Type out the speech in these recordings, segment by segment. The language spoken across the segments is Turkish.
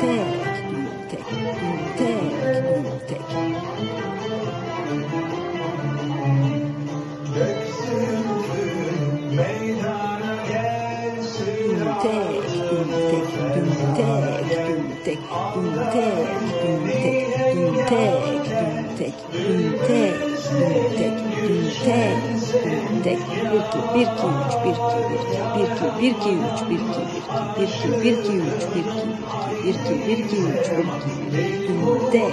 tek, tek, tek. Tek, tek, tek, tek, tek, tek, tek, tek, tek, tek, bir iki, bir iki, üç, bir iki, bir iki, bir iki, bir iki, bir iki, üç, bir iki, bir iki, bir iki, bir iki, bir iki, üç, bir iki, tek.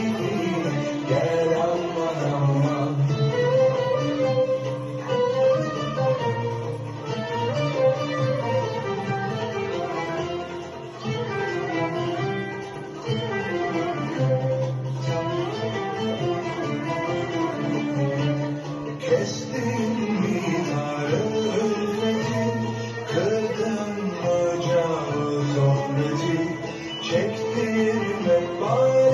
Çektirme bana